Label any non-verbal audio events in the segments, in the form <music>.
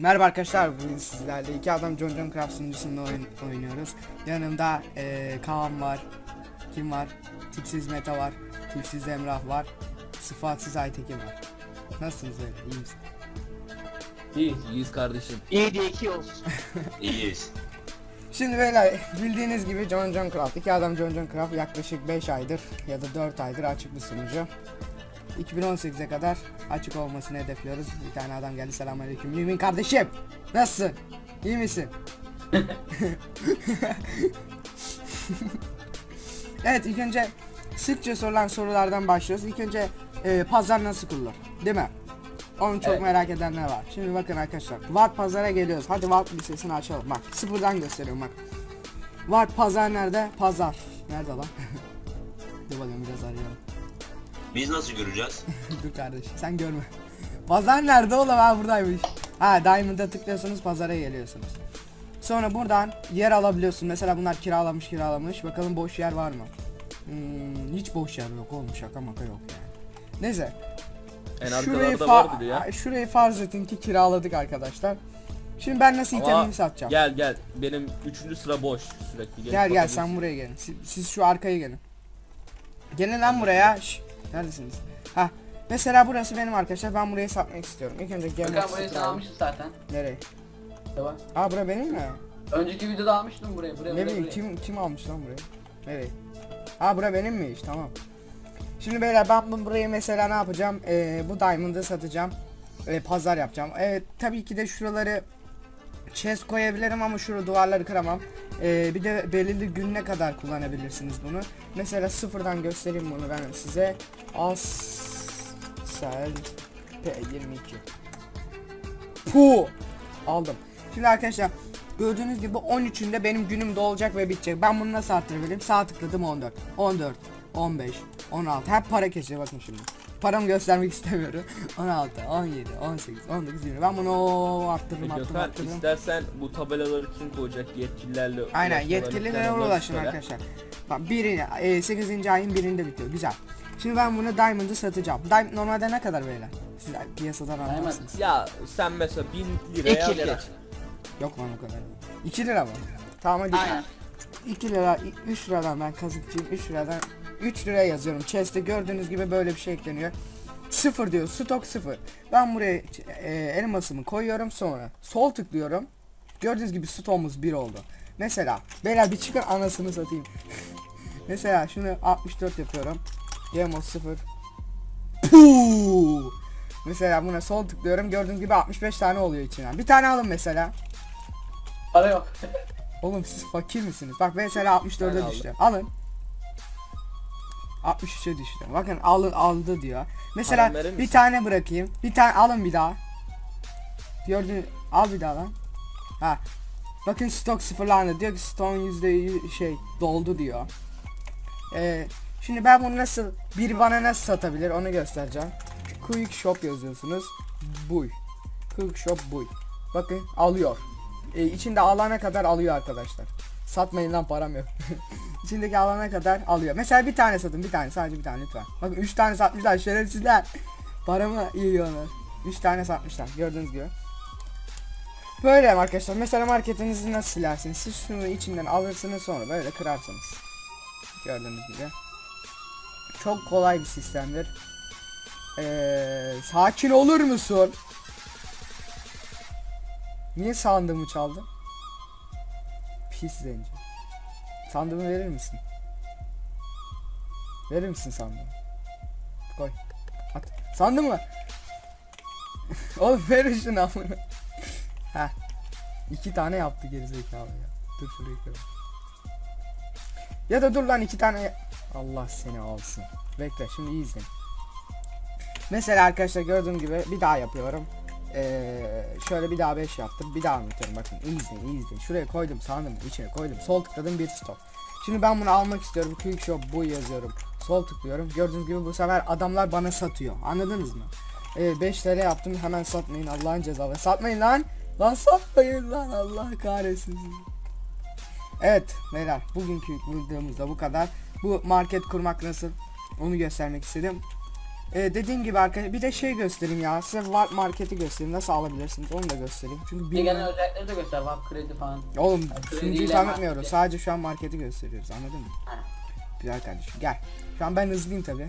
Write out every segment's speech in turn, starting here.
Merhaba arkadaşlar bugün sizlerle iki adam John John Craft sunucusunda oyun, oynuyoruz. Yanımda eee Kaan var. Kim var? Tipsiz Meta var. Tipsiz Emrah var. Sıfatsız Aytekin var. Nasılsınız böyle? İyi misiniz? İyi. İyiyiz kardeşim. İyi diye iki olsun. <laughs> İyiyiz. Şimdi böyle bildiğiniz gibi John John Craft. iki adam John John Craft yaklaşık 5 aydır ya da 4 aydır açık bir sunucu. 2018'e kadar açık olmasını hedefliyoruz. Bir tane adam geldi selamünaleyküm. Mümin kardeşim. Nasılsın? İyi misin? <laughs> evet ilk önce sıkça sorulan sorulardan başlıyoruz. İlk önce e, pazar nasıl kurulur? Değil mi? Onu çok Evet. merak edenler var. Şimdi bakın arkadaşlar. Vart pazara geliyoruz. Hadi Vart listesini açalım. Bak sıfırdan gösteriyorum bak. Vart pazar nerede? Pazar. Nerede lan? <laughs> Dur bakalım biraz arayalım. Biz nasıl göreceğiz? <laughs> Dur kardeşim sen görme. Pazar nerede oğlum ha buradaymış. Ha Diamond'a tıklıyorsunuz pazara geliyorsunuz. Sonra buradan yer alabiliyorsun. Mesela bunlar kiralamış kiralamış. Bakalım boş yer var mı? Hmm, hiç boş yer yok oğlum şaka maka yok yani. Neyse. En Şurayı, arkalarda fa- var biri ya. şurayı farz edin ki kiraladık arkadaşlar. Şimdi ben nasıl itemimi satacağım? Gel gel. Benim üçüncü sıra boş sürekli. Gelip Gel gel sen buraya gelin. Siz, siz şu arkaya gelin. Gelin lan buraya. Şş, neredesiniz? Ha. Mesela burası benim arkadaşlar. Ben burayı satmak istiyorum. İlk önce Game Bakan burayı sen almıştın zaten. Nereye? Tamam. Aa bura benim mi? Önceki videoda almıştım burayı. Buraya Ne buraya, bileyim buraya. kim kim almış lan burayı? Nereye? Aa bura benim mi iş? Tamam. Şimdi beyler ben bu burayı mesela ne yapacağım? Ee, bu diamond'ı satacağım. Ee, pazar yapacağım. Evet tabii ki de şuraları chest koyabilirim ama şurada duvarları kıramam. Ee, bir de belirli gününe kadar kullanabilirsiniz bunu. Mesela sıfırdan göstereyim bunu ben size. Asel P22 Pu aldım. Şimdi arkadaşlar gördüğünüz gibi 13'ünde benim günüm dolacak ve bitecek. Ben bunu nasıl arttırabilirim? Sağ tıkladım 14. 14, 15, 16. Hep para kesiyor bakın şimdi. Paramı göstermek istemiyorum. 16, 17, 18, 19, 20. Ben bunu arttırırım, E, arttırırım, Gökhan arttırırım. istersen bu tabelaları kim koyacak yetkililerle Aynen yetkililere ulaşın arkadaşlar. Bak biri e, 8. ayın birinde bitiyor. Güzel. Şimdi ben bunu Diamond'ı satacağım. Diamond normalde ne kadar beyler? Siz piyasadan anlarsınız. Ya sen mesela 1000 liraya İki lira. geç. Yok lan o kadar. 2 lira mı? Tamam hadi. Aynen. 2 lira 3 liradan ben kazıkçıyım 3 liradan 3 liraya yazıyorum chest'te gördüğünüz gibi böyle bir şey ekleniyor. Sıfır diyor. Stok sıfır. Ben buraya e, elmasımı koyuyorum sonra. Sol tıklıyorum. Gördüğünüz gibi stoğumuz 1 oldu. Mesela beyler bir çıkın anasını satayım. <laughs> Mesela şunu 64 yapıyorum. Game 0 Puuu! Mesela buna sol tıklıyorum. Gördüğünüz gibi 65 tane oluyor içinden. Bir tane alın mesela. Para yok. Oğlum siz fakir misiniz? Bak mesela 64'e Ben düştü. Alın. 63'e düştü. Bakın alın aldı diyor. Mesela verir bir misin? tane bırakayım. Bir tane alın bir daha. Gördün al bir daha lan. Ha. Bakın stok sıfırlandı. Diyor ki stokun yüzde yü- şey doldu diyor. Ee, şimdi ben bunu nasıl bir bana nasıl satabilir onu göstereceğim. Quick shop yazıyorsunuz. Buy. Quick shop buy. Bakın alıyor. Ee, içinde alana kadar alıyor arkadaşlar. Satmayın lan param yok. <laughs> İçindeki alana kadar alıyor. Mesela bir tane satın bir tane sadece bir tane lütfen. Bakın 3 tane satmışlar şerefsizler. Paramı yiyorlar. 3 tane satmışlar gördüğünüz gibi. Böyle arkadaşlar. Mesela marketinizi nasıl silersiniz? Siz şunu içinden alırsınız sonra böyle kırarsınız. Gördüğünüz gibi. Çok kolay bir sistemdir. Ee, sakin olur musun? Niye sandığımı çaldın? Pis zenci. Sandığımı verir misin? Verir misin sandığımı? Koy. At. Sandı mı? <laughs> Oğlum ver şunu amına. Heh. İki tane yaptı gerizekalı ya. Dur şurayı kıralım. Ya da dur lan iki tane. Allah seni alsın. Bekle şimdi iyi izleyin. Mesela arkadaşlar gördüğüm gibi bir daha yapıyorum. Ee, şöyle bir daha 5 yaptım. Bir daha anlatıyorum bakın. iyi izleyin iyi izleyin. Şuraya koydum sandım içine koydum. Sol tıkladım bir stop. Şimdi ben bunu almak istiyorum. Quick shop bu yazıyorum. Sol tıklıyorum. Gördüğünüz gibi bu sefer adamlar bana satıyor. Anladınız mı? Ee, 5 TL yaptım hemen satmayın Allah'ın cezaları. Satmayın lan. Lan satmayın lan Allah kahretsin. Evet beyler bugünkü videomuzda bu kadar. Bu market kurmak nasıl onu göstermek istedim. Ee, dediğim gibi arkadaşlar bir de şey göstereyim ya size Warp Market'i göstereyim nasıl alabilirsiniz onu da göstereyim çünkü Bir bilmiyorum. özellikleri de göster. Vap kredi falan. Oğlum krediyle sunucuyu tanıtmıyoruz sadece şu an marketi gösteriyoruz anladın mı? Ha. Güzel kardeşim gel. Şu an ben hızlıyım tabi.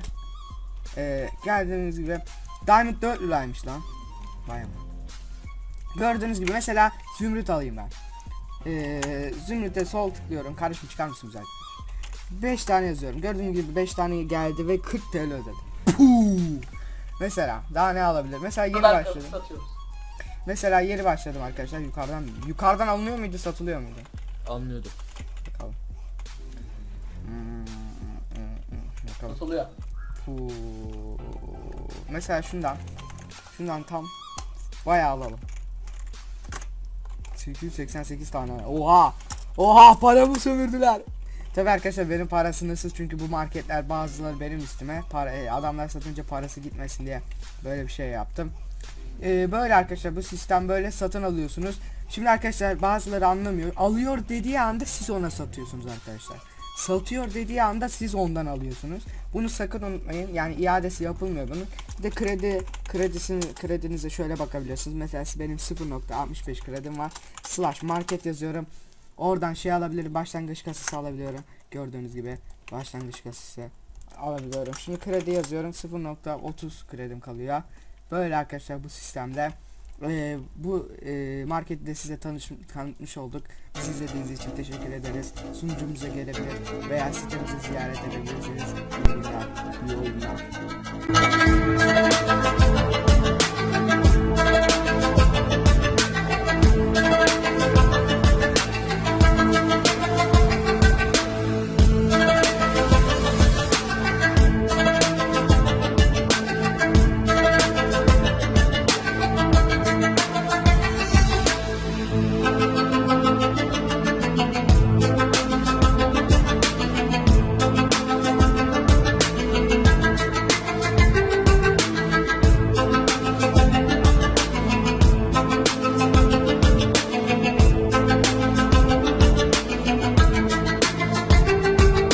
Ee, geldiğiniz gibi Diamond 4 liraymış lan. Vay. Gördüğünüz gibi mesela zümrüt alayım ben. Ee, zümrüte sol tıklıyorum. Kardeşim çıkar mısın güzel? 5 tane yazıyorum. Gördüğünüz gibi 5 tane geldi ve 40 TL ödedim. Puh! Mesela daha ne alabilir? Mesela yeni Haber başladım. satıyoruz. Mesela yeni başladım arkadaşlar yukarıdan. Yukarıdan alınıyor muydu satılıyor muydu? Anlıyordum. Bakalım. Hmm, hmm, hmm, Bakalım. Satılıyor. Mesela şundan. Şundan tam bayağı alalım. 888 tane. Oha! Oha paramı sömürdüler. Tabi arkadaşlar benim para sınırsız çünkü bu marketler bazıları benim üstüme para e, adamlar satınca parası gitmesin diye böyle bir şey yaptım. Ee, böyle arkadaşlar bu sistem böyle satın alıyorsunuz. Şimdi arkadaşlar bazıları anlamıyor. Alıyor dediği anda siz ona satıyorsunuz arkadaşlar. Satıyor dediği anda siz ondan alıyorsunuz. Bunu sakın unutmayın. Yani iadesi yapılmıyor bunun. Bir de kredi kredisini kredinize şöyle bakabilirsiniz. Mesela benim 0.65 kredim var. Slash market yazıyorum. Oradan şey alabilirim. Başlangıç kasası alabiliyorum. Gördüğünüz gibi başlangıç kasası alabiliyorum. Şimdi kredi yazıyorum. 0.30 kredim kalıyor. Böyle arkadaşlar bu sistemde Ee, bu e, marketi de size tanış, tanıtmış olduk. Siz izlediğiniz için teşekkür ederiz. Sunucumuza gelebilir veya sitemizi ziyaret edebilirsiniz. İyi günler, iyi oyunlar.